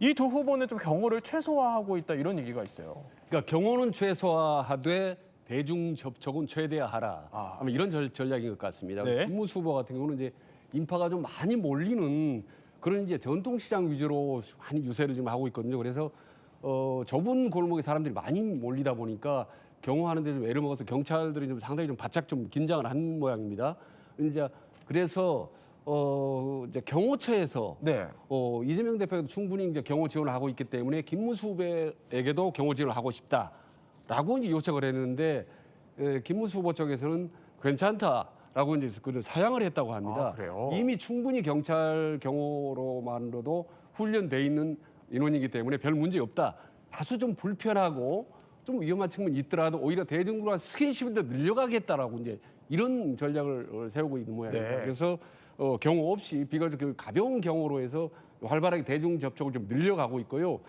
이 두 후보는 좀 경호를 최소화하고 있다 이런 얘기가 있어요. 그러니까 경호는 최소화하되 대중 접촉은 최대화하라. 아. 이런 전, 전략인 것 같습니다. 네. 김무수 후보 같은 경우는 이제 인파가 좀 많이 몰리는 그런 이제 전통시장 위주로 많이 유세를 지금 하고 있거든요. 그래서 어, 좁은 골목에 사람들이 많이 몰리다 보니까 경호하는데 좀 애를 먹어서 경찰들이 좀 상당히 좀 바짝 좀 긴장을 한 모양입니다. 이제 그래서 어, 이제 경호처에서 네. 어, 이재명 대표가 충분히 이제 경호 지원을 하고 있기 때문에 김무수 후보에게도 경호 지원을 하고 싶다라고 이제 요청을 했는데 에, 김무수 후보 쪽에서는 괜찮다라고 이제 그 사양을 했다고 합니다. 아? 이미 충분히 경찰 경호로만으로도 훈련돼 있는 인원이기 때문에 별 문제 없다. 다소 좀 불편하고 좀 위험한 측면이 있더라도 오히려 대중과 스킨십을 더 늘려가겠다라고 이제 이런 전략을 어, 세우고 있는 모양입니다. 네. 그래서 어, 경호 없이 비교적 가벼운 경호로 해서 활발하게 대중 접촉을 좀 늘려가고 있고요.